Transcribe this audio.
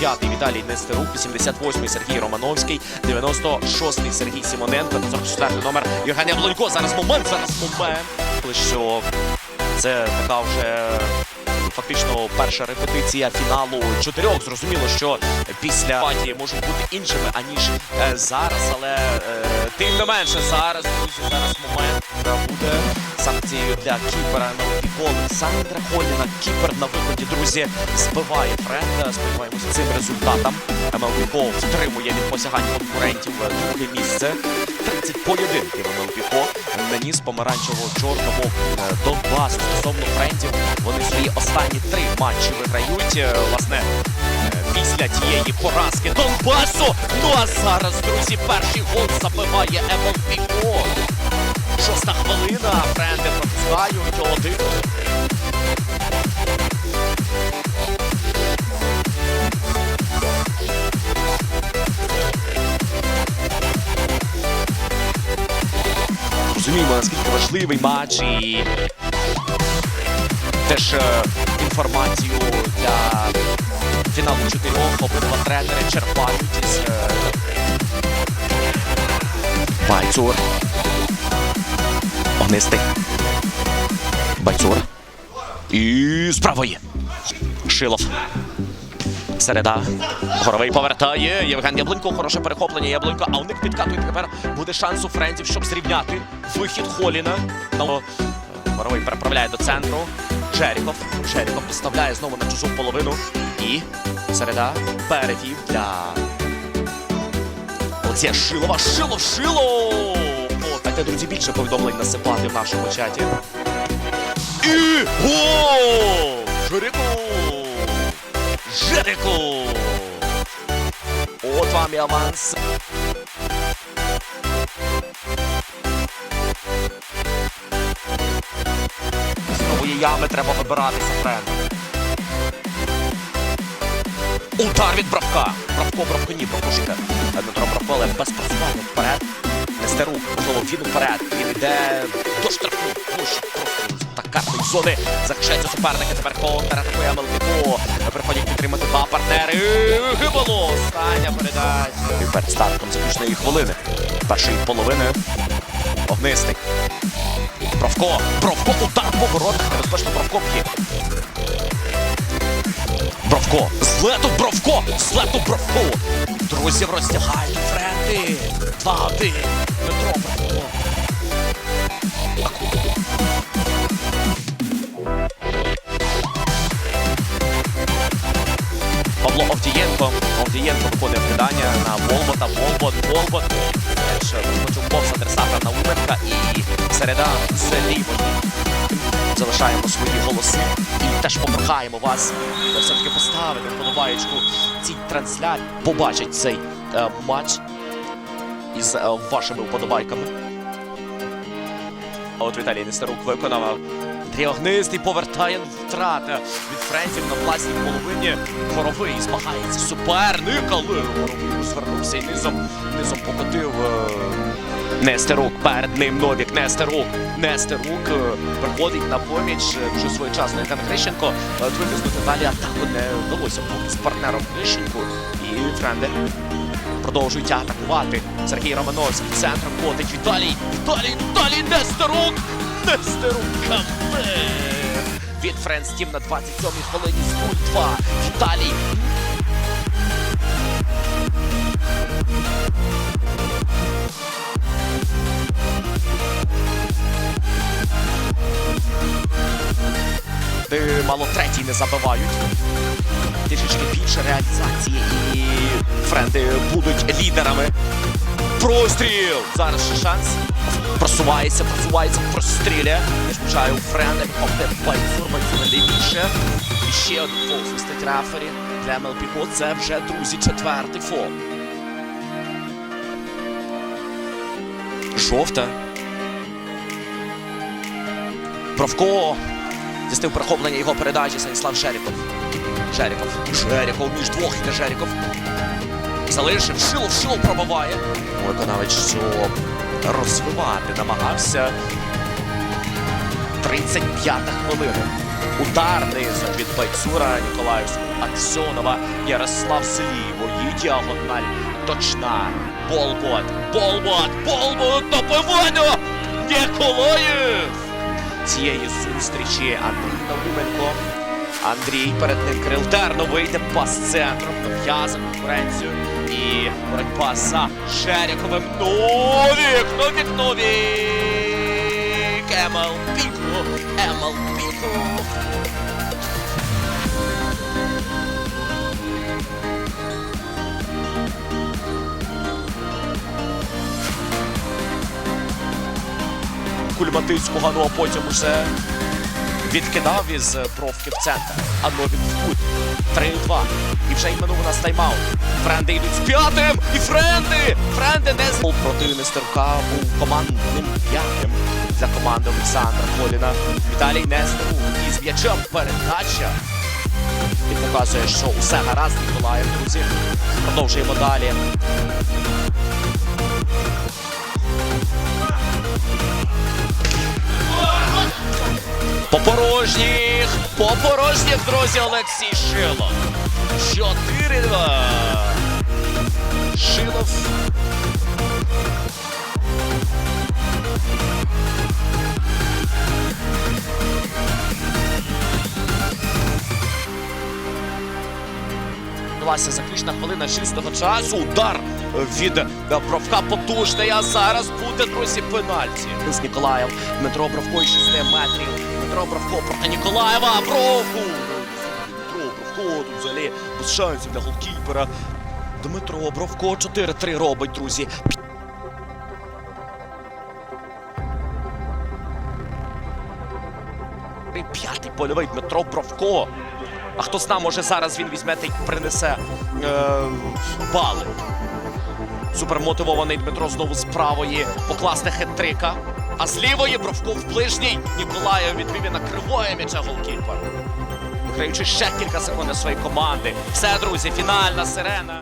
95-й Віталій Нестерук, 88-й Сергій Романовський, 96-й Сергій Симоненко, 44-й номер. Євген Яблонько. Зараз момент, зараз момент. Що це така вже фактично перша репетиція фіналу чотирьох. Зрозуміло, що після патії можуть бути іншими аніж е, зараз, але е, тим не менше зараз, друзі, зараз момент санкцією для кіпера на опіку Олександра Холіна. Кіпер на виході, друзі, збиває Френда. Сподіваємося цим результатом. МЛПКО втримує від посягань конкурентів друге місце. 30 поєдинків МЛПКО наніс помаранчево-чорному е, Донбасу. Стосовно френдів, вони свої останні три матчі виграють. Е, Власне, е, після тієї поразки Донбасу. Ну а зараз, друзі, перший гол забиває МЛПКО. Френди один. Розуміємо, наскільки важливий матч і теж е, інформацію для фіналу чотирьох обидва тренери черпають із е, Байцур. Огнистий. Байцур. І з правої. Шилов. Середа. Горовий повертає. Євген Яблонько. Хороше перехоплення. Яблонько. А у них підкатують тепер. Буде шанс у френдів, щоб зрівняти вихід Холіна. Горовий переправляє до центру. Жеріков. Жеріков поставляє знову на чужу половину. І середа перевів для Олексія Шилова. Шилов, Шилов! О, друзі, більше повідомлень насипати в нашому чаті. І гол! Жеріков! Жеріку! От вам і аванс. З нової ями треба вибиратися, френд. Удар від Бравка. Бравко, Бравко, ні, Бравкушка. Дмитро Бравко, але без просування вперед. Нестерук, можливо, він вперед. Він йде до штрафу. Ну, просто так картої зони. Захищається суперники. Тепер контратакує Мелкіко. Приходять підтримати два партнери. Гибало. Остання передача. І перед стартом заключної хвилини. Першої половини. Огнистий. Бравко. Бравко. Удар по воротах. Небезпечно Бравко б'є. Бровко! Злету Бровко! Злету Бровко! Друзів роздягають френди! 2-1! Дмитро Бровко! Павло Овдієнко. Овдієнко виконує вкидання на Волбота. Волбот, Волбот. Теж розпочав повз адресата на Уменка і середа з. Залишаємо свої голоси і теж попрохаємо вас все-таки поставити вподобаєчку цій трансляції. Побачить цей е, матч із е, вашими вподобайками. А от Віталій Нестерук виконав. Андрій Огнистий повертає втрата від френзів на власній половині. Хоровий змагається суперник, але Хоровий розвернувся і низом, низом покотив е, Нестерук. Перед ним Новік. Нестерук. Нестерук е, приходить на поміч дуже своєчасно Євген Грищенко. Е, Витиснути далі атаку не вдалося з партнером Грищенку. І френди продовжують атакувати. Сергій Романовський центром ходить Віталій. Віталій, Віталій, Нестерук! Нестерук камбек! Від Френс Тім на 27-й хвилині з 0-2. Віталій. Мало третій не забивають. Трішечки більше реалізації і френди будуть лідерами. Простріл! Зараз ще шанс. Просувається, просувається, простріляє. Не включає френди, Байцур, Байцур лівіше. І ще один фол свистить рефері для МЛПКО. Це вже, друзі, четвертий фол. Жовта. Бровко. Здійснив перехоплення його передачі Станіслав Жеріков. Жеріков. Жеріков між двох йде Жеріков. Залишив. Шилов, Шилов пробиває. Виконавець, що розвивати намагався. 35-та хвилина. Удар низом від Байцура Ніколаївського Аксьонова. Ярослав Селіво. Її діагональ точна. Болбот. Болбот. Болбот. Добивання! Ніколаєв! Цієї зустрічі Андрій Науменко. Андрій перед ним Кирил Терно вийде пас центром, нав'яза конкуренцію. І боротьба за Шеріковим. Новік! Новік! Новік! Емел Піко! Емел Піко! Кульматицького, ну а потім уже відкидав із бровки в центр. А Новік в кут. 3-2. І вже й минув у нас тайм-аут. Френди йдуть з п'ятим! І Френди! Френди не з... проти Нестерка був командним п'ятим для команди Олександра Коліна. Віталій Нестеру із м'ячем передача. І показує, що усе гаразд Ніколаєв, друзі. Продовжуємо далі. По порожніх, по порожніх, друзі, Олексій Шилов. 4-2. Шилов. Власне, заключна хвилина чистого часу. Удар від Бровка потужний. А зараз буде, друзі, пенальті. З Ніколаєв. Дмитро Бровко із 6 метрів. Дмитро Бровко проти Ніколаєва. Бровку! Дмитро Бровко тут взагалі без шансів для голкіпера. Дмитро Бровко 4-3 робить, друзі. П'ятий польовий Дмитро Бровко. А хто зна, може зараз він візьме та й принесе е, бали. Супермотивований Дмитро знову з правої покласти хет-трика. А з лівої бровку в ближній Ніколаєв відбив на кривоє м'яча голкіпер. Виграючи ще кілька секунд своєї команди. Все, друзі, фінальна сирена.